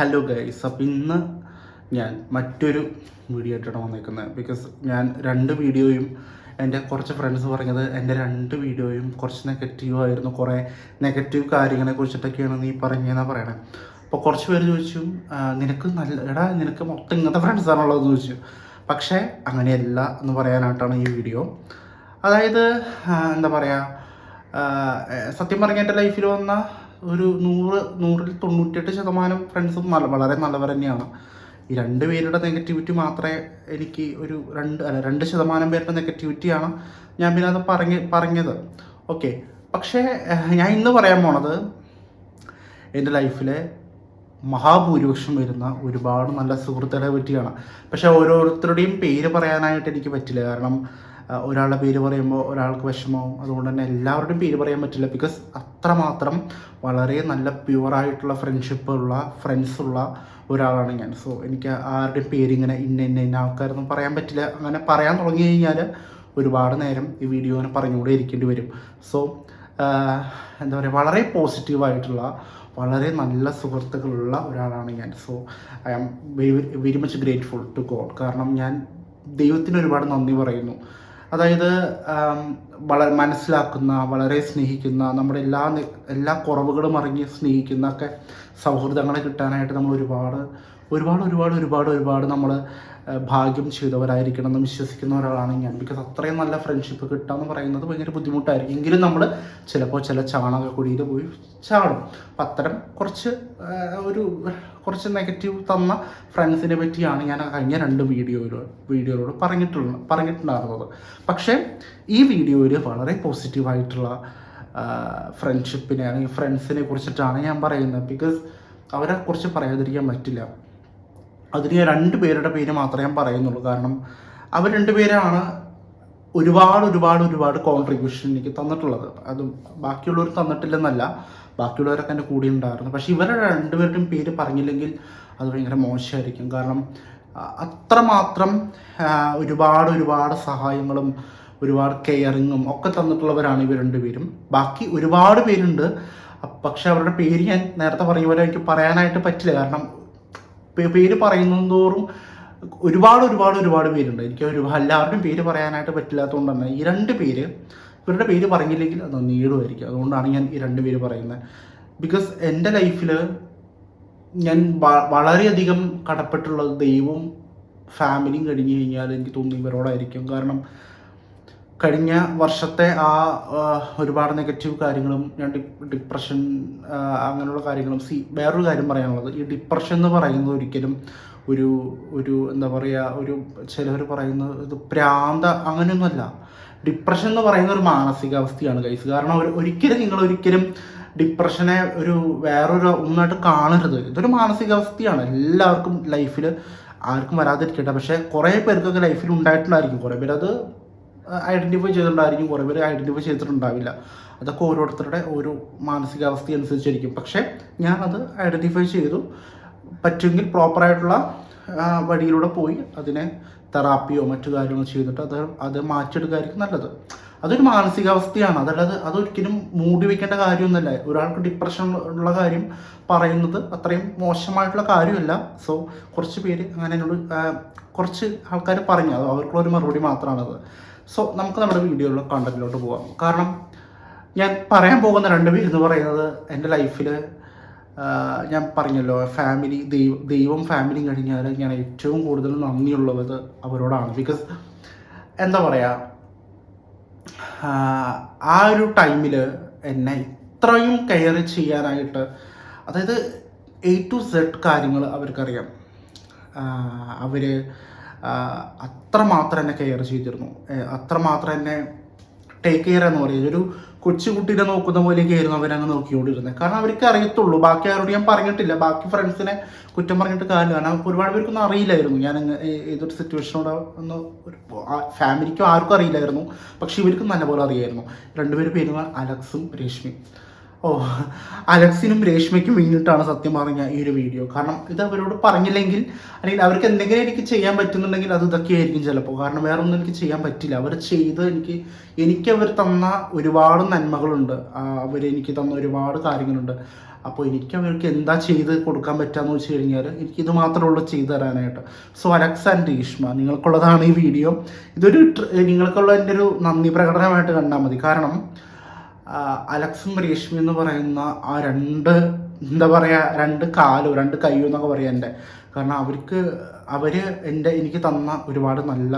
Hello guys അപ്പം ഇന്ന് ഞാൻ മറ്റൊരു വീഡിയോ ആയിട്ടാണ് വന്നേക്കുന്നത്. ബിക്കോസ് ഞാൻ രണ്ട് വീഡിയോയും എന്റെ കുറച്ച് ഫ്രണ്ട്സ് പറഞ്ഞത് എന്റെ രണ്ട് വീഡിയോയും കുറച്ച് നെഗറ്റീവ് ആയിരുന്നു. കുറേ നെഗറ്റീവ് കാര്യങ്ങളെ കുറിച്ചിട്ടൊക്കെയാണ് നീ പറഞ്ഞതെന്നാണ് പറയണേ. അപ്പോൾ കുറച്ച് പേര് ചോദിച്ചു "ആ, നിനക്ക് നല്ല എടാ നിനക്ക് മൊത്തം ഇങ്ങനത്തെ ഫ്രണ്ട്സാണുള്ളതെന്ന് ചോദിച്ചു. പക്ഷേ അങ്ങനെയല്ല എന്ന് പറയാനായിട്ടാണ് ഈ വീഡിയോ അതായത് എന്താ പറയുക സത്യം പറഞ്ഞ എന്റെ ലൈഫിൽ വന്ന ഒരു നൂറ് നൂറിൽ തൊണ്ണൂറ്റെട്ട് ശതമാനം ഫ്രണ്ട്സും നല്ല വളരെ നല്ലവർ തന്നെയാണ്. ഈ രണ്ട് പേരുടെ നെഗറ്റിവിറ്റി മാത്രമേ എനിക്ക് ഒരു രണ്ട് അല്ല രണ്ട് ശതമാനം പേരുടെ നെഗറ്റിവിറ്റിയാണ് ഞാൻ പിന്നെ അത് പറഞ്ഞ് പറഞ്ഞത്. ഓക്കെ പക്ഷേ ഞാൻ ഇന്ന് പറയാൻ പോണത് എന്റെ ലൈഫിലെ മഹാഭൂരിപക്ഷം വരുന്ന ഒരുപാട് നല്ല സുഹൃത്തുക്കളെ പറ്റിയാണ്. പക്ഷേ ഓരോരുത്തരുടെയും പേര് പറയാനായിട്ട് എനിക്ക് പറ്റില്ല. കാരണം ഒരാളുടെ പേര് പറയുമ്പോൾ ഒരാൾക്ക് വിഷമവും. അതുകൊണ്ട് തന്നെ എല്ലാവരുടെയും പേര് പറയാൻ പറ്റില്ല. ബിക്കോസ് അത്രമാത്രം വളരെ നല്ല പ്യുവറായിട്ടുള്ള ഫ്രണ്ട്ഷിപ്പ് ഉള്ള ഫ്രണ്ട്സ് ഉള്ള ഒരാളാണ് ഞാൻ. സോ എനിക്ക് ആരുടെയും പേര് ഇങ്ങനെ ഇന്ന ഇന്ന ഇന്ന ആൾക്കാരൊന്നും പറയാൻ പറ്റില്ല. അങ്ങനെ പറയാൻ തുടങ്ങി കഴിഞ്ഞാൽ ഒരുപാട് നേരം ഈ വീഡിയോ അങ്ങനെ പറഞ്ഞുകൂടെ ഇരിക്കേണ്ടി വരും. സോ എന്താ പറയുക വളരെ പോസിറ്റീവായിട്ടുള്ള വളരെ നല്ല സുഹൃത്തുക്കളുള്ള ഒരാളാണ് ഞാൻ. So I am very very much grateful to God കാരണം ഞാൻ ദൈവത്തിന് ഒരുപാട് നന്ദി പറയുന്നു. അതായത് വളരെ മനസ്സിലാക്കുന്ന വളരെ സ്നേഹിക്കുന്ന നമ്മുടെ എല്ലാ എല്ലാ കുറവുകളും അറിഞ്ഞ് സ്നേഹിക്കുന്ന ഒക്കെ സൗഹൃദങ്ങളെ കിട്ടാനായിട്ട് നമ്മൾ ഒരുപാട് ഒരുപാട് ഒരുപാട് ഒരുപാട് ഒരുപാട് നമ്മൾ ഭാഗ്യം ചെയ്തവരായിരിക്കണം എന്ന് വിശ്വസിക്കുന്ന ഒരാളാണ് ഞാൻ. ബിക്കോസ് അത്രയും നല്ല ഫ്രണ്ട്ഷിപ്പ് കിട്ടുക എന്ന് പറയുന്നത് ഭയങ്കര ബുദ്ധിമുട്ടായിരിക്കും. എങ്കിലും നമ്മൾ ചിലപ്പോൾ ചില ചാണകക്കുടിയിൽ പോയി ചാടും. അപ്പം അത്തരം കുറച്ച് ഒരു കുറച്ച് നെഗറ്റീവ് തന്ന ഫ്രണ്ട്സിനെ പറ്റിയാണ് ഞാൻ കഴിഞ്ഞ രണ്ട് വീഡിയോയിലോ വീഡിയോയിലൂടെ പറഞ്ഞിട്ടുള്ള പറഞ്ഞിട്ടുണ്ടായിരുന്നത്. പക്ഷേ ഈ വീഡിയോയിൽ വളരെ പോസിറ്റീവായിട്ടുള്ള ഫ്രണ്ട്ഷിപ്പിനെ അല്ലെങ്കിൽ ഫ്രണ്ട്സിനെ കുറിച്ചിട്ടാണ് ഞാൻ പറയുന്നത്. ബിക്കോസ് അവരെ കുറിച്ച് പറയാതിരിക്കാൻ പറ്റില്ല. ഞാൻ രണ്ട് പേരുടെ പേര് മാത്രമേ ഞാൻ പറയുന്നുള്ളൂ. കാരണം അവർ രണ്ടുപേരാണ് ഒരുപാട് ഒരുപാട് ഒരുപാട് കോൺട്രിബ്യൂഷൻ എനിക്ക് തന്നിട്ടുള്ളത്. അത് ബാക്കിയുള്ളവർ തന്നിട്ടില്ലെന്നല്ല ബാക്കിയുള്ളവരൊക്കെ എന്റെ കൂടെ ഉണ്ടായിരുന്നു. പക്ഷേ ഇവരുടെ രണ്ടുപേരുടെയും പേര് പറഞ്ഞില്ലെങ്കിൽ അത് ഭയങ്കര മോശമായിരിക്കും. കാരണം അത്രമാത്രം ഒരുപാട് ഒരുപാട് സഹായങ്ങളും ഒരുപാട് കെയറിങ്ങും ഒക്കെ തന്നിട്ടുള്ളവരാണ് ഇവർ രണ്ടുപേരും ബാക്കി ഒരുപാട് പേരുണ്ട്. പക്ഷെ അവരുടെ പേര് ഞാൻ നേരത്തെ പറഞ്ഞ പോലെ എനിക്ക് പറയാനായിട്ട് പറ്റില്ല. കാരണം പേര് പറയുന്നതും തോറും ഒരുപാട് ഒരുപാട് ഒരുപാട് പേരുണ്ട്. എനിക്ക് ഒരു എല്ലാവരുടെയും പേര് പറയാനായിട്ട് പറ്റില്ലാത്തതുകൊണ്ട് തന്നെ ഈ രണ്ട് പേര് ഇവരുടെ പേര് പറഞ്ഞില്ലെങ്കിൽ അത് നീളുമായിരിക്കും അതുകൊണ്ടാണ് ഞാൻ ഈ രണ്ട് പേര് പറയുന്നത് ബിക്കോസ് എന്റെ ലൈഫിൽ ഞാൻ വളരെയധികം കടപ്പെട്ടുള്ളത് ദൈവവും ഫാമിലിയും കഴിഞ്ഞ് കഴിഞ്ഞാൽ എനിക്ക് തോന്നുന്നു ഇവരോടായിരിക്കും. കാരണം കഴിഞ്ഞ വർഷത്തെ ആ ഒരുപാട് നെഗറ്റീവ് കാര്യങ്ങളും ഞാൻ ഡിപ്രഷൻ അങ്ങനെയുള്ള കാര്യങ്ങളും സി വേറൊരു കാര്യം പറയാനുള്ളത്. ഈ ഡിപ്രഷൻ എന്ന് പറയുന്നത് ഒരിക്കലും ഒരു ഒരു എന്താ പറയുക ഒരു ചിലർ പറയുന്നത് ഇത് പ്രാന്ത അങ്ങനെയൊന്നുമല്ല. ഡിപ്രഷൻ എന്ന് പറയുന്ന ഒരു മാനസികാവസ്ഥയാണ് കൈസ് കാരണം ഒരു ഒരിക്കലും നിങ്ങൾ ഒരിക്കലും ഡിപ്രഷനെ ഒരു വേറൊരു ഒന്നായിട്ട് കാണരുത്. ഇതൊരു മാനസികാവസ്ഥയാണ്. എല്ലാവർക്കും ലൈഫിൽ ആർക്കും വരാതിരിക്കട്ടെ. പക്ഷേ കുറേ പേർക്കൊക്കെ ലൈഫിൽ ഉണ്ടായിട്ടുണ്ടായിരിക്കും. കുറേ പേര് അത് ഐഡന്റിഫൈ ചെയ്തിട്ടുണ്ടായിരിക്കും. കുറേ പേര് ഐഡന്റിഫൈ ചെയ്തിട്ടുണ്ടാവില്ല. അതൊക്കെ ഓരോരുത്തരുടെ ഓരോ മാനസികാവസ്ഥ അനുസരിച്ചിരിക്കും പക്ഷേ ഞാനത് ഐഡന്റിഫൈ ചെയ്തു. പറ്റുമെങ്കിൽ പ്രോപ്പറായിട്ടുള്ള വഴിയിലൂടെ പോയി അതിനെ തെറാപ്പിയോ മറ്റു കാര്യങ്ങളോ ചെയ്തിട്ട് അത് അത് മാറ്റിയെടുക്കായിരിക്കും നല്ലത്. അതൊരു മാനസികാവസ്ഥയാണ്. അതല്ലാതെ അതൊരിക്കലും മൂടി വെക്കേണ്ട കാര്യമൊന്നുമല്ല. ഒരാൾക്ക് ഡിപ്രഷൻ ഉള്ള കാര്യം പറയുന്നത് അത്രയും മോശമായിട്ടുള്ള കാര്യമല്ല. സോ കുറച്ച് പേര് അങ്ങനെ എന്നോട് കുറച്ച് ആൾക്കാർ പറഞ്ഞു. അത് അവർക്കുള്ള ഒരു മറുപടി മാത്രമാണത് സോ നമുക്ക് നമ്മുടെ വീഡിയോയിലുള്ള കണ്ടന്റിലോട്ട് പോകാം കാരണം ഞാൻ പറയാൻ പോകുന്ന രണ്ട് പേര് എന്ന് പറയുന്നത് എന്റെ ലൈഫിൽ ഞാൻ പറഞ്ഞല്ലോ ഫാമിലി ദൈവം ദൈവം ഫാമിലിയും കഴിഞ്ഞാൽ ഞാൻ ഏറ്റവും കൂടുതൽ നന്ദിയുള്ളത് അവരോടാണ്. ബിക്കോസ് എന്താ പറയുക ആ ഒരു ടൈമിൽ എന്നെ ഇത്രയും കെയർ ചെയ്യാനായിട്ട് അതായത് എ ടു സെഡ് കാര്യങ്ങൾ അവർക്കറിയാം. അവർ അത്രമാത്രം എന്നെ കെയർ ചെയ്തിരുന്നു. അത്രമാത്രം എന്നെ ടേക്ക് കെയർ എന്ന് പറയുന്നത് ഒരു കൊച്ചുകുട്ടീനെ നോക്കുന്ന പോലെയൊക്കെയായിരുന്നു അവരങ്ങ് നോക്കിക്കൊണ്ടിരുന്നത്. കാരണം അവർക്ക് അറിയത്തുള്ളൂ. ബാക്കി ആരോട് ഞാൻ പറഞ്ഞിട്ടില്ല. ബാക്കി ഫ്രണ്ട്സിനെ കുറ്റം പറഞ്ഞിട്ട് കാര്യമില്ല. കാരണം അവർക്ക് ഒരുപാട് പേർക്കൊന്നും അറിയില്ലായിരുന്നു. ഞാൻ ഏതൊരു സിറ്റുവേഷനോട് ഒന്ന് ഫാമിലിക്കും ആർക്കും അറിയില്ലായിരുന്നു. പക്ഷെ ഇവർക്കും നല്ലപോലെ അറിയായിരുന്നു. രണ്ടുപേരും പേരുമാണ് അലക്സും രേഷ്മയും ഓ അലക്സിനും രേഷ്മയ്ക്കും വേണ്ടിയിട്ടാണ് സത്യം പറഞ്ഞ ഈ ഒരു വീഡിയോ. കാരണം ഇത് അവരോട് പറഞ്ഞില്ലെങ്കിൽ അല്ലെങ്കിൽ അവർക്ക് എന്തെങ്കിലും എനിക്ക് ചെയ്യാൻ പറ്റുന്നുണ്ടെങ്കിൽ അത് ഇതൊക്കെ ആയിരിക്കും ചിലപ്പോൾ. കാരണം വേറെ ഒന്നും എനിക്ക് ചെയ്യാൻ പറ്റില്ല. അവർ ചെയ്ത് എനിക്ക് എനിക്ക് അവർ തന്ന ഒരുപാട് നന്മകളുണ്ട്. അവർ എനിക്ക് തന്ന ഒരുപാട് കാര്യങ്ങളുണ്ട്. അപ്പോൾ എനിക്ക് അവർക്ക് എന്താ ചെയ്ത് കൊടുക്കാൻ പറ്റാന്ന് വെച്ച് കഴിഞ്ഞാൽ എനിക്ക് ഇത് മാത്രമേ ഉള്ളൂ ചെയ്തു തരാനായിട്ട്. സോ അലക്സ് ആൻഡ് രീഷ്മ നിങ്ങൾക്കുള്ളതാണ് ഈ വീഡിയോ. ഇതൊരു നിങ്ങൾക്കുള്ള എന്റെ ഒരു നന്ദി പ്രകടനമായിട്ട് കണ്ടാൽ മതി. കാരണം അലക്സും രേഷ്മി എന്ന് പറയുന്ന ആ രണ്ട് എന്താ പറയുക രണ്ട് കാലും രണ്ട് കയ്യോ എന്നൊക്കെ പറയാം എന്റെ. കാരണം അവർക്ക് അവർ എന്റെ എനിക്ക് തന്ന ഒരുപാട് നല്ല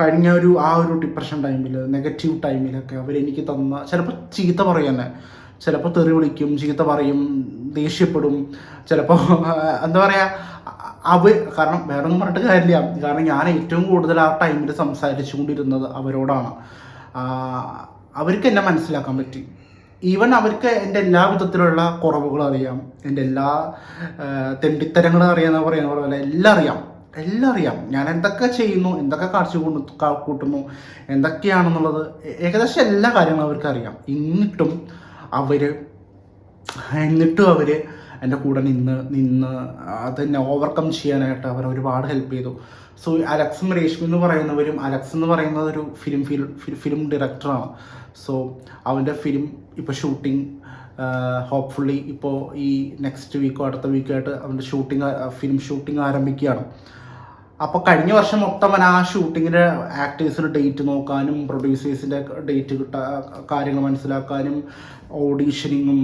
കഴിഞ്ഞ ഒരു ആ ഒരു ഡിപ്രഷൻ ടൈമിൽ നെഗറ്റീവ് ടൈമിലൊക്കെ അവരെനിക്ക് തന്ന ചിലപ്പോൾ ചീത്ത പറയും തന്നെ ചിലപ്പോൾ തെറി വിളിക്കും ചീത്ത പറയും ദേഷ്യപ്പെടും. ചിലപ്പോൾ എന്താ പറയുക അവ കാരണം വേറെ ഒന്നും പറഞ്ഞിട്ട് കാര്യമില്ല. കാരണം ഞാൻ ഏറ്റവും കൂടുതൽ ആ ടൈമിൽ സംസാരിച്ചുകൊണ്ടിരുന്നത് അവരോടാണ്. അവർക്ക് എന്നെ മനസ്സിലാക്കാൻ പറ്റി. ഈവൻ അവർക്ക് എന്റെ എല്ലാ വിധത്തിലുള്ള കുറവുകളും അറിയാം. എന്റെ എല്ലാ തെണ്ടിത്തരങ്ങളും അറിയാമെന്ന് പറയുന്ന പോലെ എല്ലാം അറിയാം. എല്ലാം അറിയാം. ഞാൻ എന്തൊക്കെ ചെയ്യുന്നു എന്തൊക്കെ കാഴ്ച കൂട്ടുന്നു എന്തൊക്കെയാണെന്നുള്ളത് ഏകദേശം എല്ലാ കാര്യങ്ങളും അവർക്ക് അറിയാം. എന്നിട്ടും അവർ എന്നിട്ടും അവർ എന്റെ കൂടെ നിന്ന് നിന്ന് അതെന്നെ ഓവർകം ചെയ്യാനായിട്ട് അവർ ഒരുപാട് ഹെൽപ്പ് ചെയ്തു. സോ അലക്സും രേഷ്മി എന്ന് പറയുന്നവരും അലക്സ് എന്ന് പറയുന്നത് ഒരു ഫിലിം ഫിലിം ഡയറക്ടറാണ് സോ അവന്റെ ഫിലിം ഇപ്പോൾ ഷൂട്ടിംഗ് ഹോപ്പ്ഫുള്ളി ഇപ്പോൾ ഈ നെക്സ്റ്റ് വീക്കോ അടുത്ത വീക്കോ ആയിട്ട് അവന്റെ ഷൂട്ടിംഗ് ഫിലിം ഷൂട്ടിംഗ് ആരംഭിക്കുകയാണ്. അപ്പോൾ കഴിഞ്ഞ വർഷം മൊത്തം അവൻ ആ ഷൂട്ടിങ്ങിന്റെ ആക്ടേഴ്സിന് ഡേറ്റ് നോക്കാനും പ്രൊഡ്യൂസേഴ്സിന്റെ ഡേറ്റ് കിട്ടാ കാര്യങ്ങൾ മനസ്സിലാക്കാനും ഓഡീഷനിങ്ങും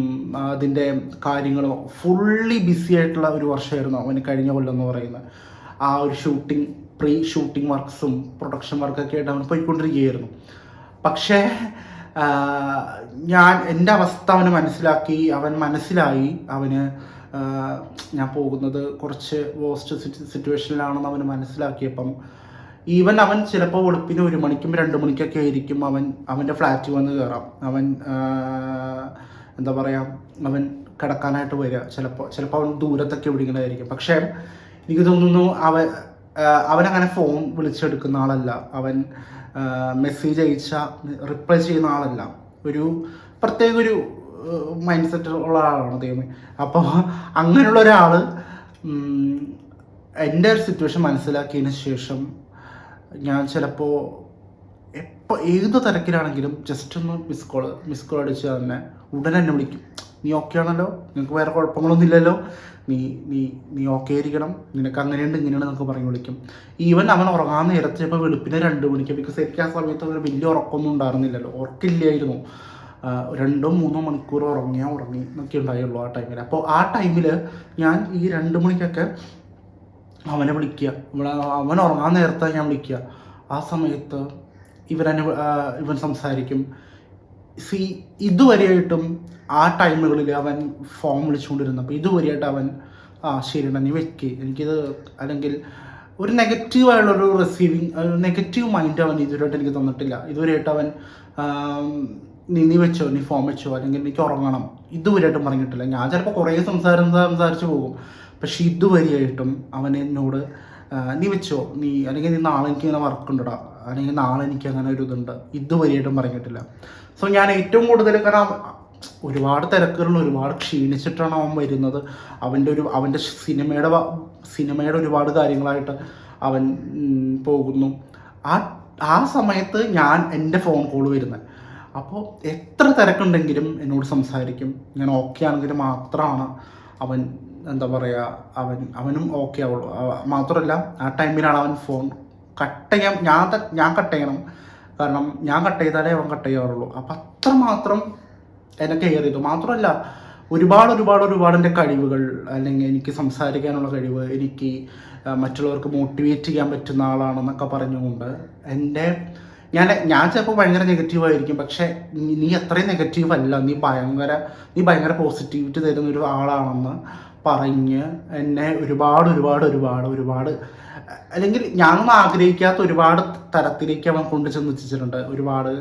അതിന്റെ കാര്യങ്ങളും ഫുള്ളി ബിസി ആയിട്ടുള്ള ഒരു വർഷമായിരുന്നു അവന് കഴിഞ്ഞ കൊല്ലം എന്ന് പറയുന്നത്. ആ ഒരു ഷൂട്ടിംഗ് പ്രീ ഷൂട്ടിംഗ് വർക്ക്സും പ്രൊഡക്ഷൻ വർക്കൊക്കെ ആയിട്ട് അവൻ പോയിക്കൊണ്ടിരിക്കുകയായിരുന്നു. പക്ഷേ ഞാൻ എന്റെ അവസ്ഥ അവന് മനസ്സിലാക്കി. അവൻ മനസ്സിലായി. അവന് ഞാൻ പോകുന്നത് കുറച്ച് വേസ്റ്റ് സിറ്റുവേഷനിലാണെന്ന് അവന് മനസ്സിലാക്കിയപ്പം. ഈവൻ അവൻ ചിലപ്പോൾ വെളുപ്പിന് ഒരു മണിക്കും രണ്ട് മണിക്കൊക്കെ ആയിരിക്കും അവൻ അവന്റെ ഫ്ലാറ്റിൽ വന്ന് കയറാം. അവൻ എന്താ പറയുക അവൻ കിടക്കാനായിട്ട് വരിക. ചിലപ്പോൾ ചിലപ്പോൾ അവൻ ദൂരത്തൊക്കെ എവിടെയെങ്കിലായിരിക്കും പക്ഷേ എനിക്ക് തോന്നുന്നു ആഹ് അവനങ്ങനെ ഫോൺ വിളിച്ചെടുക്കുന്ന ആളല്ല. അവൻ മെസ്സേജ് അയച്ച റിപ്ലൈ ചെയ്യുന്ന ആളല്ല. ഒരു പ്രത്യേക ഒരു മൈൻഡ് സെറ്റ് ഉള്ള ആളാണ് ദൈവമേ. അപ്പോൾ അങ്ങനെയുള്ള ഒരാൾ എന്റെ ഒരു സിറ്റുവേഷൻ മനസ്സിലാക്കിയതിന് ശേഷം ഞാൻ ചിലപ്പോൾ എപ്പോൾ ഏത് തിരക്കിലാണെങ്കിലും ജസ്റ്റ് ഒന്ന് മിസ് കോൾ മിസ് കോൾ അടിച്ച് തന്നെ ഉടനെ എന്നെ വിളിക്കും. നീ ഓക്കെ ആണല്ലോ? നിനക്ക് വേറെ കുഴപ്പങ്ങളൊന്നും ഇല്ലല്ലോ? നീ നീ നീ ഓക്കെ ആയിരിക്കണം. നിനക്ക് അങ്ങനെയുണ്ട് ഇങ്ങനെയാണ് എന്നൊക്കെ പറഞ്ഞു വിളിക്കും. ഈവൻ അവൻ ഉറങ്ങാൻ നേരത്തെ ചിലപ്പോൾ വെളുപ്പിനെ രണ്ട് മണിക്ക് ബിക്കോസ് എനിക്ക് ആ സമയത്ത് ഒരു വലിയ ഉറക്കമൊന്നും ഉണ്ടായിരുന്നില്ലല്ലോ. ഉറക്കില്ലായിരുന്നു. രണ്ടോ മൂന്നോ മണിക്കൂർ ഉറങ്ങിയാൽ ഉറങ്ങി എന്നൊക്കെ ഉണ്ടായുള്ളൂ ആ ടൈമിൽ അപ്പോൾ ആ ടൈമിൽ ഞാൻ ഈ രണ്ട് മണിക്കൊക്കെ അവനെ വിളിക്കുക. ഇവിടെ അവൻ ഉറങ്ങാൻ നേരത്തെ ഞാൻ വിളിക്കുക. ആ സമയത്ത് ഇവരെന്നെ ഇവൻ സംസാരിക്കും. സി ഇതുവരെയായിട്ടും ആ ടൈമുകളിൽ അവൻ ഫോം വിളിച്ചുകൊണ്ടിരുന്നപ്പോൾ ഇതുവരെയായിട്ട് അവൻ ആ ശരിയാണ് നീ വെക്ക്. എനിക്കിത് അല്ലെങ്കിൽ ഒരു നെഗറ്റീവായുള്ളൊരു റിസീവിങ് നെഗറ്റീവ് മൈൻഡ് അവൻ ഇതുവരെയായിട്ട് എനിക്ക് തന്നിട്ടില്ല. ഇതുവരെയായിട്ട് അവൻ നീ നീ വെച്ചോ നീ ഫോം വെച്ചോ അല്ലെങ്കിൽ എനിക്ക് ഉറങ്ങണം. ഇതുവരെയായിട്ടും പറഞ്ഞിട്ടില്ല. ഞാൻ ചിലപ്പോൾ കുറേ സംസാരം സംസാരിച്ച് പോകും. പക്ഷെ ഇതുവരെയായിട്ടും അവൻ എന്നോട് നീ വെച്ചോ നീ അല്ലെങ്കിൽ നീ നാളെ എനിക്ക് ഇങ്ങനെ വർക്ക് ഉണ്ടടാ. അല്ലെങ്കിൽ നാളെ എനിക്ക് അങ്ങനെ ഒരു ഇതുണ്ട്. ഇതുവരെയായിട്ടും പറഞ്ഞിട്ടില്ല. സോ ഞാൻ ഏറ്റവും കൂടുതൽ കാരണം ഒരുപാട് തിരക്കുകളിൽ ഒരുപാട് ക്ഷീണിച്ചിട്ടാണ് അവൻ വരുന്നത്. അവന്റെ ഒരു അവന്റെ സിനിമയുടെ സിനിമയുടെ ഒരുപാട് കാര്യങ്ങളായിട്ട് അവൻ പോകുന്നു. ആ ആ സമയത്ത് ഞാൻ എന്റെ ഫോൺ കോൾ വരുന്നത്. അപ്പോൾ എത്ര തിരക്കുണ്ടെങ്കിലും എന്നോട് സംസാരിക്കും. ഞാൻ ഓക്കെ ആണെങ്കിൽ മാത്രമാണ് അവൻ എന്താ പറയുക അവൻ അവനും ഓക്കെ ആവുള്ളൂ. മാത്രമല്ല ആ ടൈമിലാണ് അവൻ ഫോൺ കട്ട് ചെയ്യാൻ ഞാൻ ഞാൻ കട്ട് ചെയ്യണം. കാരണം ഞാൻ കട്ട് ചെയ്താലേ അവൻ കട്ട് ചെയ്യാറുള്ളൂ. അപ്പം അത്രമാത്രം എന്നെ കെയർ ചെയ്തു. മാത്രമല്ല ഒരുപാട് ഒരുപാട് ഒരുപാട് എന്റെ കഴിവുകൾ അല്ലെങ്കിൽ എനിക്ക് സംസാരിക്കാനുള്ള കഴിവ് എനിക്ക് മറ്റുള്ളവർക്ക് മോട്ടിവേറ്റ് ചെയ്യാൻ പറ്റുന്ന ആളാണെന്നൊക്കെ പറഞ്ഞുകൊണ്ട് എന്റെ ഞാൻ ഞാൻ ചിലപ്പോൾ ഭയങ്കര നെഗറ്റീവ് ആയിരിക്കും. പക്ഷേ നീ അത്രയും നെഗറ്റീവ് അല്ല. നീ ഭയങ്കര നീ ഭയങ്കര പോസിറ്റിവിറ്റി തരുന്ന ഒരു ആളാണെന്ന് പറഞ്ഞ് എന്നെ ഒരുപാട് ഒരുപാട് ഒരുപാട് ഒരുപാട് അല്ലെങ്കിൽ ഞാനൊന്നും ആഗ്രഹിക്കാത്ത ഒരുപാട് തരത്തിലേക്ക് അവൻ കൊണ്ടു ചെന്ന് എത്തിച്ചിട്ടുണ്ട് ഒരുപാട്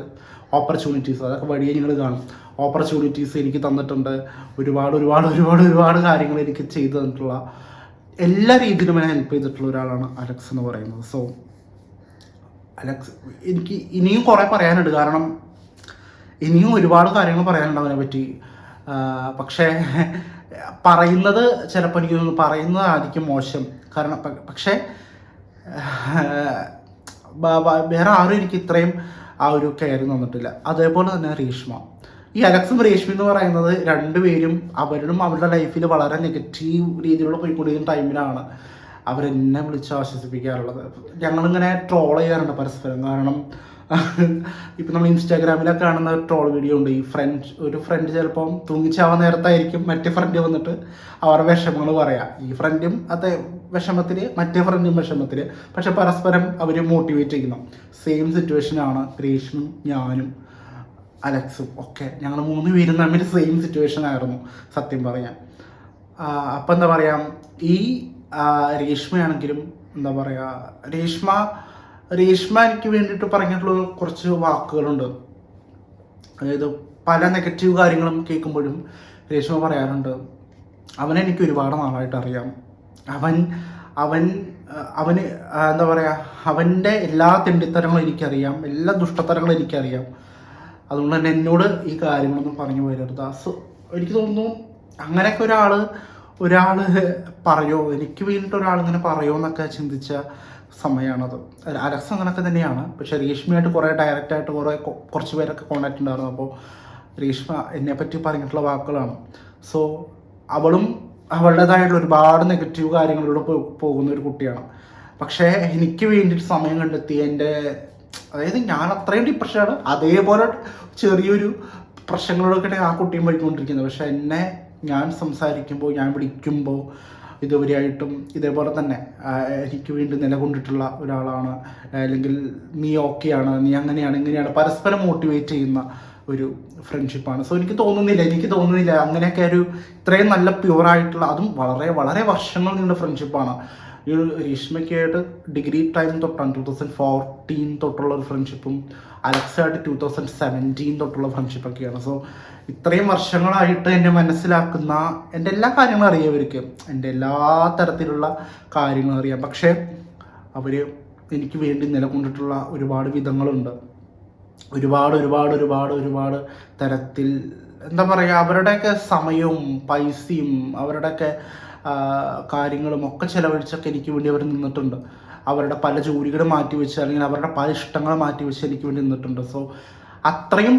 ഓപ്പർച്യൂണിറ്റീസ് അതൊക്കെ വഴിയെ നിങ്ങൾ കാണും. ഓപ്പർച്യൂണിറ്റീസ് എനിക്ക് തന്നിട്ടുണ്ട്. ഒരുപാട് ഒരുപാട് ഒരുപാട് ഒരുപാട് കാര്യങ്ങൾ എനിക്ക് ചെയ്തു തന്നിട്ടുള്ള എല്ലാ രീതിയിലും എന്നെ ഹെൽപ്പ് ചെയ്തിട്ടുള്ള ഒരാളാണ് അലക്സ് എന്ന് പറയുന്നത്. സോ അലക്സ് എനിക്ക് ഇനിയും കുറേ പറയാനുണ്ട്. കാരണം ഇനിയും ഒരുപാട് കാര്യങ്ങൾ പറയാനുണ്ട് അവനെ പറ്റി. പക്ഷേ പറയുന്നത് ചിലപ്പോൾ എനിക്ക് പറയുന്നതായിരിക്കും മോശം. കാരണം പക്ഷേ വേറെ ആരും എനിക്ക് ഇത്രയും ആ ഒരു കെയർ തന്നിട്ടില്ല. അതേപോലെ തന്നെ രേഷ്മ. ഈ അലക്സും രേഷ്മ എന്ന് പറയുന്നത് രണ്ടുപേരും അവരും അവരുടെ ലൈഫിൽ വളരെ നെഗറ്റീവ് രീതിയിലുള്ള പോയിക്കൊണ്ടിരിക്കുന്ന ടൈമിലാണ് അവരെന്നെ വിളിച്ച് ആശ്വസിപ്പിക്കാറുള്ളത്. ഞങ്ങളിങ്ങനെ ട്രോൾ ചെയ്യാറുണ്ട് പരസ്പരം. കാരണം ഇപ്പം നമ്മൾ ഇൻസ്റ്റാഗ്രാമിലൊക്കെ കാണുന്ന ട്രോൾ വീഡിയോ ഉണ്ട്. ഈ ഫ്രണ്ട് ഒരു ഫ്രണ്ട് ചിലപ്പം തൂങ്ങിച്ചാവാൻ നേരത്തായിരിക്കും മറ്റേ ഫ്രണ്ട് വന്നിട്ട് അവരുടെ വിഷമങ്ങൾ പറയാം. ഈ ഫ്രണ്ടും അതേ വിഷമത്തിൽ മറ്റേ ഫ്രണ്ടും വിഷമത്തിൽ പക്ഷെ പരസ്പരം അവർ മോട്ടിവേറ്റ് ചെയ്യുന്നു. സെയിം സിറ്റുവേഷൻ ആണ് ഗ്രീഷ്മും ഞാനും അലക്സും ഒക്കെ. ഞങ്ങൾ മൂന്ന് പേരും തമ്മിൽ സെയിം സിറ്റുവേഷൻ ആയിരുന്നു സത്യം പറയാൻ. അപ്പം എന്താ പറയുക ഈ രേഷ്മയാണെങ്കിലും എന്താ പറയുക രേഷ്മ രേഷ്മ എനിക്ക് വേണ്ടിയിട്ട് പറഞ്ഞിട്ടുള്ള കുറച്ച് വാക്കുകളുണ്ട്. അതായത് പല നെഗറ്റീവ് കാര്യങ്ങളും കേൾക്കുമ്പോഴും രേഷ്മ പറയാറുണ്ട്. അവനെനിക്ക് ഒരുപാട് നാളായിട്ട് അറിയാം. അവൻ അവൻ അവന് എന്താ പറയുക അവന്റെ എല്ലാ തിണ്ടിത്തരങ്ങളും എനിക്കറിയാം എല്ലാ ദുഷ്ടത്തരങ്ങളും എനിക്കറിയാം. അതുകൊണ്ട് തന്നെ എന്നോട് ഈ കാര്യങ്ങളൊന്നും പറഞ്ഞു പോരരുത് സോ എനിക്ക് തോന്നുന്നു അങ്ങനെയൊക്കെ ഒരാൾ ഒരാൾ പറയോ? എനിക്ക് വേണ്ടിയിട്ട് ഒരാൾ ഇങ്ങനെ പറയോ എന്നൊക്കെ ചിന്തിച്ച സമയമാണത്. അലക്സ് അങ്ങനെയൊക്കെ തന്നെയാണ്. പക്ഷെ രേഷ്മയായിട്ട് കുറേ ഡയറക്റ്റായിട്ട് കുറേ കുറച്ച് പേരൊക്കെ കോണ്ടാക്ട് ഉണ്ടായിരുന്നു. അപ്പോൾ രേഷ്മ എന്നെ പറ്റി പറഞ്ഞിട്ടുള്ള വാക്കുകളാണ്. സോ അവളും അവളുടേതായിട്ടുള്ള ഒരുപാട് നെഗറ്റീവ് കാര്യങ്ങളിലൂടെ പോകുന്ന ഒരു കുട്ടിയാണ്. പക്ഷേ എനിക്ക് വേണ്ടിയിട്ട് സമയം കണ്ടെത്തി എന്റെ അതായത് ഞാൻ അത്രയും ഡിപ്രഷനാണ് അതേപോലെ ചെറിയൊരു പ്രശ്നങ്ങളൊക്കെ ആ കുട്ടിയും പോയിക്കൊണ്ടിരിക്കുന്നത്. പക്ഷെ എന്നെ ഞാൻ സംസാരിക്കുമ്പോൾ ഞാൻ വിളിക്കുമ്പോൾ ഇതുവരെയായിട്ടും ഇതേപോലെ തന്നെ എനിക്ക് വേണ്ടി നിലകൊണ്ടിട്ടുള്ള ഒരാളാണ് അല്ലെങ്കിൽ നീ ഓക്കെയാണ് നീ അങ്ങനെയാണ് ഇങ്ങനെയാണ് പരസ്പരം മോട്ടിവേറ്റ് ചെയ്യുന്ന ഒരു ഫ്രണ്ട്ഷിപ്പാണ് സോ എനിക്ക് തോന്നുന്നില്ല എനിക്ക് തോന്നുന്നില്ല. അങ്ങനെയൊക്കെ ഒരു ഇത്രയും നല്ല പ്യുവറായിട്ടുള്ള അതും വളരെ വളരെ വർഷങ്ങൾ നീണ്ട ഫ്രണ്ട്ഷിപ്പാണ് ഈ ഒരു രേഷ്മയ്ക്കായിട്ട് ഡിഗ്രി ടൈം തൊട്ടാണ് ടൂ തൗസൻഡ് ഫോർട്ടീൻ തൊട്ടുള്ള ഒരു ഫ്രണ്ട്ഷിപ്പും അലക്സായിട്ട് ടൂ തൗസൻഡ് സെവന്റീൻ തൊട്ടുള്ള ഫ്രണ്ട്ഷിപ്പൊക്കെയാണ് സോ ഇത്രയും വർഷങ്ങളായിട്ട് എന്നെ മനസ്സിലാക്കുന്ന എന്റെ എല്ലാ കാര്യങ്ങളും അറിയാം ഇവർക്ക്. എന്റെ എല്ലാ തരത്തിലുള്ള കാര്യങ്ങളും അറിയാം. പക്ഷേ അവർ എനിക്ക് വേണ്ടി നിലകൊണ്ടിട്ടുള്ള ഒരുപാട് വിധങ്ങളുണ്ട്. ഒരുപാട് ഒരുപാട് ഒരുപാട് ഒരുപാട് തരത്തിൽ എന്താ പറയുക അവരുടെയൊക്കെ സമയവും പൈസയും അവരുടെയൊക്കെ കാര്യങ്ങളും ഒക്കെ ചിലവഴിച്ചൊക്കെ എനിക്ക് വേണ്ടി അവർ നിന്നിട്ടുണ്ട്. അവരുടെ പല ജോലികൾ മാറ്റിവെച്ച് അല്ലെങ്കിൽ അവരുടെ പല ഇഷ്ടങ്ങൾ മാറ്റിവെച്ച് എനിക്ക് വേണ്ടി നിന്നിട്ടുണ്ട്. സോ അത്രയും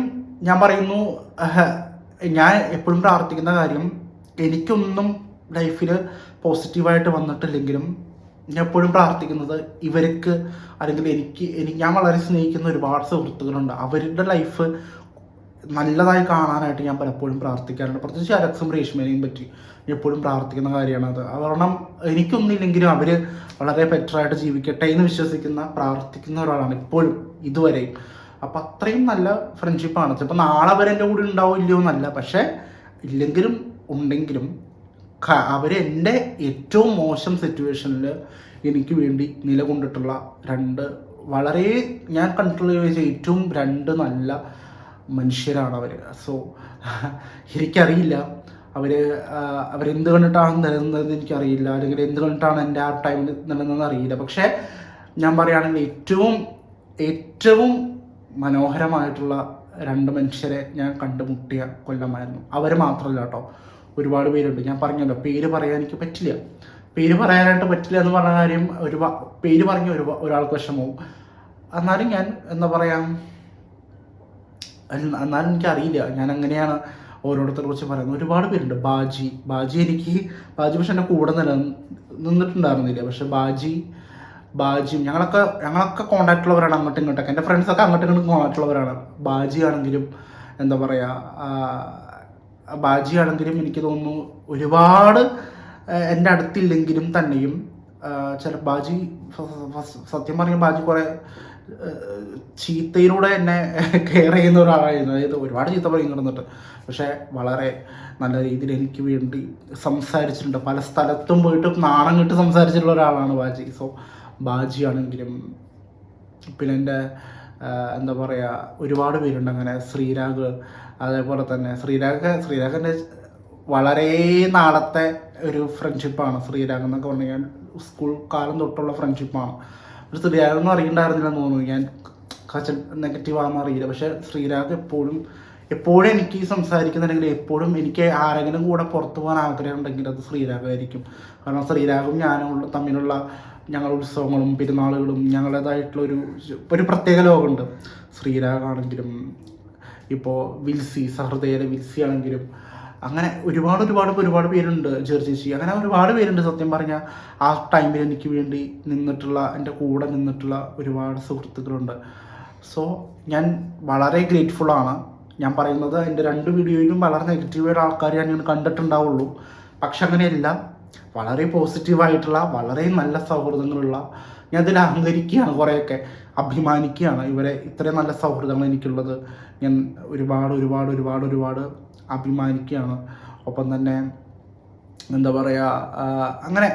ഞാൻ പറയുന്നു ഞാൻ എപ്പോഴും പ്രാർത്ഥിക്കുന്ന കാര്യം എനിക്കൊന്നും ലൈഫിൽ പോസിറ്റീവായിട്ട് വന്നിട്ടില്ലെങ്കിലും എപ്പോഴും പ്രാർത്ഥിക്കുന്നത് ഇവർക്ക് അല്ലെങ്കിൽ എനിക്ക് എനിക്ക് ഞാൻ വളരെ സ്നേഹിക്കുന്ന ഒരുപാട് സുഹൃത്തുക്കളുണ്ട്. അവരുടെ ലൈഫ് നല്ലതായി കാണാനായിട്ട് ഞാൻ പലപ്പോഴും പ്രാർത്ഥിക്കാറുണ്ട്. പ്രത്യേകിച്ച് അലക്സും രേഷ്മേനെയും പറ്റി എപ്പോഴും പ്രാർത്ഥിക്കുന്ന കാര്യമാണ് അത്. കാരണം എനിക്കൊന്നില്ലെങ്കിലും അവർ വളരെ ബെറ്ററായിട്ട് ജീവിക്കട്ടെ എന്ന് വിശ്വസിക്കുന്ന പ്രാർത്ഥിക്കുന്ന ഒരാളാണ് ഇപ്പോഴും ഇതുവരെയും. അപ്പം അത്രയും നല്ല ഫ്രണ്ട്ഷിപ്പാണ് ചിലപ്പോൾ നാളെ വരെ എന്റെ കൂടെ ഉണ്ടാവും ഇല്ലയോ എന്നല്ല. പക്ഷേ ഇല്ലെങ്കിലും ഉണ്ടെങ്കിലും അവർ എന്റെ ഏറ്റവും മോശം സിറ്റുവേഷനിൽ എനിക്ക് വേണ്ടി നിലകൊണ്ടിട്ടുള്ള രണ്ട് വളരെ ഞാൻ കൺട്രോൾ വെച്ച് ഏറ്റവും രണ്ട് നല്ല മനുഷ്യരാണ് അവർ സോ എനിക്കറിയില്ല. അവർ അവരെന്ത് കണ്ടിട്ടാണ് നിലനിന്നതെന്ന് എനിക്കറിയില്ല. അല്ലെങ്കിൽ എന്ത് കണ്ടിട്ടാണ് എന്റെ ആ ടൈമിൽ നിലനിന്നതെന്ന് അറിയില്ല. പക്ഷേ ഞാൻ പറയുകയാണെങ്കിൽ ഏറ്റവും ഏറ്റവും മനോഹരമായിട്ടുള്ള രണ്ട് മനുഷ്യരെ ഞാൻ കണ്ടുമുട്ടിയ കൊല്ലമായിരുന്നു. അവർ മാത്രമല്ല കേട്ടോ. ഒരുപാട് പേരുണ്ട്. ഞാൻ പറഞ്ഞല്ലോ പേര് പറയാൻ എനിക്ക് പറ്റില്ല. പേര് പറയാനായിട്ട് പറ്റില്ല എന്ന് പറഞ്ഞ കാര്യം ഒരു പേര് പറഞ്ഞ ഒരു ഒരാൾക്ക് വിഷമവും. എന്നാലും ഞാൻ എന്താ പറയാ എന്നാലും എനിക്കറിയില്ല ഞാൻ അങ്ങനെയാണ് ഓരോരുത്തരെ കുറിച്ച് പറയുന്നത്. ഒരുപാട് പേരുണ്ട്. ബാജി ബാജി എനിക്ക് ബാജി പക്ഷെ എന്റെ കൂടെ നില നിന്നിട്ടുണ്ടായിരുന്നില്ല. പക്ഷെ ബാജി ബാജിയും ഞങ്ങളൊക്കെ ഞങ്ങളൊക്കെ കോണ്ടാക്ട് ഉള്ളവരാണ് അങ്ങോട്ടും ഇങ്ങോട്ടൊക്കെ. എന്റെ ഫ്രണ്ട്സൊക്കെ അങ്ങോട്ടും ഇങ്ങോട്ടും കോണ്ടാക്ട് ഉള്ളവരാണ്. ബാജി ആണെങ്കിലും എന്താ പറയുക ബാജി ആണെങ്കിലും എനിക്ക് തോന്നുന്നു ഒരുപാട് എന്റെ അടുത്തില്ലെങ്കിലും തന്നെയും ചില ബാജി സത്യം പറഞ്ഞ ബാജി കുറേ ചീത്തയിലൂടെ എന്നെ കെയർ ചെയ്യുന്ന ഒരാളായിരുന്നു. അതായത് ഒരുപാട് ചീത്ത പറയുന്നുണ്ട് പക്ഷേ വളരെ നല്ല രീതിയിൽ എനിക്ക് വേണ്ടി സംസാരിച്ചിട്ടുണ്ട്. പല സ്ഥലത്തും പോയിട്ട് നാണം കിട്ട് സംസാരിച്ചിട്ടുള്ള ഒരാളാണ് ബാജി. സോ ബാജിയാണെങ്കിലും പിന്നെ എന്റെ എന്താ പറയുക ഒരുപാട് പേരുണ്ട് അങ്ങനെ ശ്രീരാഗ് അതേപോലെ തന്നെ ശ്രീരാഗ് ശ്രീരാഗിന്റെ വളരെ നാളത്തെ ഒരു ഫ്രണ്ട്ഷിപ്പാണ് ശ്രീരാഗ് എന്നൊക്കെ പറഞ്ഞു കഴിഞ്ഞാൽ സ്കൂൾ കാലം തൊട്ടുള്ള ഫ്രണ്ട്ഷിപ്പാണ് ഒരു ശ്രീരാഗൊന്നും അറിയണ്ടായിരുന്നില്ലെന്ന് തോന്നുന്നു. ഞാൻ കച്ച നെഗറ്റീവ് ആണെന്ന് അറിയില്ല. പക്ഷെ ശ്രീരാഗ് എപ്പോഴും എപ്പോഴും എനിക്ക് സംസാരിക്കുന്നുണ്ടെങ്കിൽ എപ്പോഴും എനിക്ക് ആരെങ്കിലും കൂടെ പുറത്തു പോകാൻ ആഗ്രഹം ഉണ്ടെങ്കിൽ അത് ശ്രീരാഗമായിരിക്കും കാരണം ശ്രീരാഗും ഞാനും തമ്മിലുള്ള ഞങ്ങളുടെ ഉത്സവങ്ങളും പെരുന്നാളുകളും ഞങ്ങളുടേതായിട്ടുള്ള ഒരു പ്രത്യേക ലോകമുണ്ട്. ശ്രീരാഗാണെങ്കിലും ഇപ്പോൾ വിൽസി സഹൃദയയിലെ വിൽസി ആണെങ്കിലും അങ്ങനെ ഒരുപാട് ഒരുപാട് ഒരുപാട് പേരുണ്ട് ജെർജിസി അങ്ങനെ ഒരുപാട് പേരുണ്ട് സത്യം പറഞ്ഞാൽ ആ ടൈമിൽ എനിക്ക് വേണ്ടി നിന്നിട്ടുള്ള എന്റെ കൂടെ നിന്നിട്ടുള്ള ഒരുപാട് സുഹൃത്തുക്കളുണ്ട്. സോ ഞാൻ വളരെ ഗ്രേറ്റ്ഫുൾ ആണ്. ഞാൻ പറയുന്നത് എന്റെ രണ്ട് വീഡിയോയിലും വളരെ നെഗറ്റീവായിട്ട് ആൾക്കാർ ഞാൻ കണ്ടിട്ടുണ്ടാവുള്ളൂ. പക്ഷെ അങ്ങനെയല്ല. വളരെ പോസിറ്റീവായിട്ടുള്ള വളരെ നല്ല സൗഹൃദങ്ങളുള്ള ഞാൻ അതിൽ അഹങ്കരിക്കുകയാണ് കുറേയൊക്കെ അഭിമാനിക്കുകയാണ്. ഇവരെ ഇത്രയും നല്ല സൗഹൃദങ്ങൾ എനിക്കുള്ളത്. ഞാൻ ഒരുപാട് ഒരുപാട് ഒരുപാട് ഒരുപാട് അഭിമാനിക്കുകയാണ്. ഒപ്പം തന്നെ എന്താ പറയുക അങ്ങനെ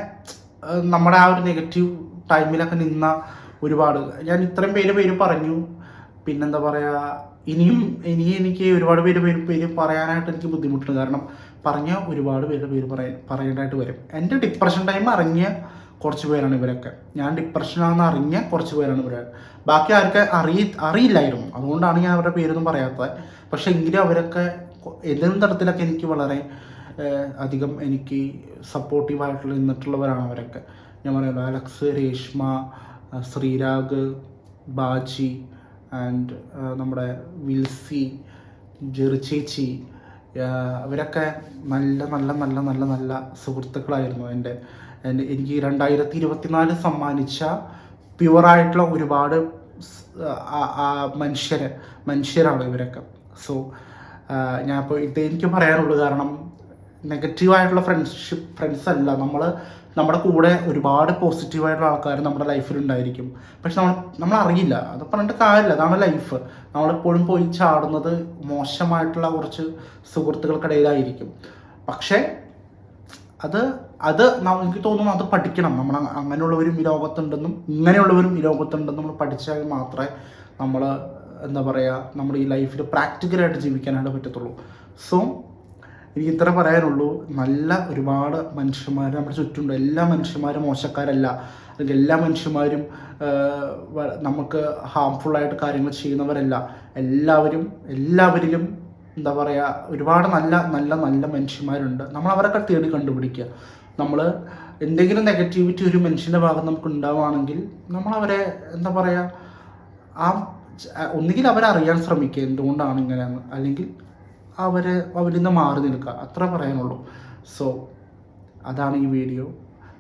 നമ്മുടെ ആ ഒരു നെഗറ്റീവ് ടൈമിലൊക്കെ നിന്ന ഒരുപാട് ഞാൻ ഇത്രയും പേര് പേര് പറഞ്ഞു. പിന്നെന്താ പറയുക ഇനിയും ഇനി എനിക്ക് ഒരുപാട് പേര് പേര് പേര് പറയാനായിട്ട് എനിക്ക് ബുദ്ധിമുട്ടുണ്ട്. കാരണം പറഞ്ഞ ഒരുപാട് പേരുടെ പേര് പറയാൻ പറയേണ്ടതായിട്ട് വരും. എന്റെ ഡിപ്രഷൻ ടൈം അറിഞ്ഞ കുറച്ച് പേരാണ് ഇവരൊക്കെ. ഞാൻ ഡിപ്രഷനാണെന്ന് അറിഞ്ഞ കുറച്ച് പേരാണ് ഇവർ ബാക്കി ആർക്ക് അറിയ അറിയില്ലായിരുന്നു. അതുകൊണ്ടാണ് ഞാൻ അവരുടെ പേരൊന്നും പറയാത്തത്. പക്ഷേ എങ്കിലും അവരൊക്കെ എന്തെങ്കിലും തരത്തിലൊക്കെ എനിക്ക് വളരെ അധികം എനിക്ക് സപ്പോർട്ടീവായിട്ടുള്ള നിന്നിട്ടുള്ളവരാണ് അവരൊക്കെ. ഞാൻ പറയുന്നത് അലക്സ് രേഷ്മ ശ്രീരാഗ് ബാജി ആൻഡ് നമ്മുടെ വിൽസി ജെറിച്ചേച്ചി അവരൊക്കെ നല്ല നല്ല നല്ല നല്ല നല്ല സുഹൃത്തുക്കളായിരുന്നു എന്റെ. എനിക്ക് രണ്ടായിരത്തി ഇരുപത്തിനാല് സമ്മാനിച്ച പ്യുവറായിട്ടുള്ള ഒരുപാട് മനുഷ്യര് മനുഷ്യരാണ് ഇവരൊക്കെ. സോ ഞാൻ ഇപ്പോൾ ഇത് എനിക്ക് പറയാനുള്ളൂ കാരണം നെഗറ്റീവായിട്ടുള്ള ഫ്രണ്ട്ഷിപ്പ് ഫ്രണ്ട്സ് അല്ല. നമ്മൾ നമ്മുടെ കൂടെ ഒരുപാട് പോസിറ്റീവായിട്ടുള്ള ആൾക്കാർ നമ്മുടെ ലൈഫിൽ ഉണ്ടായിരിക്കും. പക്ഷെ നമ്മൾ നമ്മൾ അറിയില്ല. അത് പറഞ്ഞിട്ട് കാര്യമില്ല. അതാണ് ലൈഫ് നമ്മളെപ്പോഴും പോയി ചാടുന്നത് മോശമായിട്ടുള്ള കുറച്ച് സുഹൃത്തുക്കൾക്കിടയിലായിരിക്കും. പക്ഷേ അത് അത് എനിക്ക് തോന്നുന്നു അത് പഠിക്കണം. നമ്മൾ അങ്ങനെയുള്ളവരും ഈ ലോകത്തുണ്ടെന്നും ഇങ്ങനെയുള്ളവരും ഈ ലോകത്തുണ്ടെന്നും നമ്മൾ പഠിച്ചാൽ മാത്രമേ നമ്മൾ എന്താ പറയുക നമ്മുടെ ഈ ലൈഫിൽ പ്രാക്ടിക്കലായിട്ട് ജീവിക്കാനായിട്ട് പറ്റത്തുള്ളൂ. സോ എനിക്ക് ഇത്ര പറയാനുള്ളൂ. നല്ല ഒരുപാട് മനുഷ്യന്മാർ നമ്മുടെ ചുറ്റുമുണ്ട്. എല്ലാ മനുഷ്യന്മാരും മോശക്കാരല്ല. അല്ലെങ്കിൽ എല്ലാ മനുഷ്യന്മാരും നമുക്ക് ഹാംഫുള്ളായിട്ട് കാര്യങ്ങൾ ചെയ്യുന്നവരല്ല. എല്ലാവരും എല്ലാവരിലും എന്താ പറയുക ഒരുപാട് നല്ല നല്ല നല്ല മനുഷ്യന്മാരുണ്ട്. നമ്മൾ അവരൊക്കെ തേടി കണ്ടുപിടിക്കുക. നമ്മൾ എന്തെങ്കിലും നെഗറ്റിവിറ്റി ഒരു മനുഷ്യന്റെ ഭാഗം നമുക്ക് ഉണ്ടാവുകയാണെങ്കിൽ നമ്മൾ അവരെ എന്താ പറയുക ആ ഒന്നുകിൽ അവരെ അറിയാൻ ശ്രമിക്കുക എന്തുകൊണ്ടാണ് ഇങ്ങനെയെന്ന്. അല്ലെങ്കിൽ അവരെ അവരിൽ നിന്ന് മാറി നിൽക്കുക. അത്ര പറയാനുള്ളൂ. സോ അതാണ് ഈ വീഡിയോ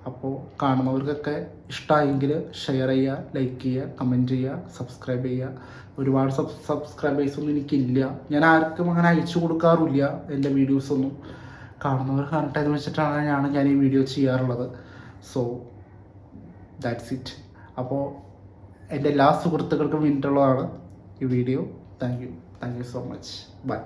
അപ്പോൾ കാണുന്നവർക്കൊക്കെ ഇഷ്ടമായെങ്കിൽ ഷെയർ ചെയ്യുക ലൈക്ക് ചെയ്യുക കമന്റ് ചെയ്യുക സബ്സ്ക്രൈബ് ചെയ്യുക. ഒരുപാട് സബ് സബ്സ്ക്രൈബേഴ്സൊന്നും എനിക്കില്ല. ഞാൻ ആർക്കും അങ്ങനെ അയച്ചു കൊടുക്കാറില്ല എന്റെ വീഡിയോസൊന്നും കാണുന്നവർ കാണട്ടെ എന്ന് വെച്ചിട്ടാണ് ഞാൻ ഞാൻ ഈ വീഡിയോ ചെയ്യാറുള്ളത്. സോ ദാറ്റ്സ് ഇറ്റ് അപ്പോൾ എന്റെ എല്ലാ സുഹൃത്തുക്കൾക്കും വേണ്ടിയിട്ടുള്ളതാണ് ഈ video thank you thank you so much bye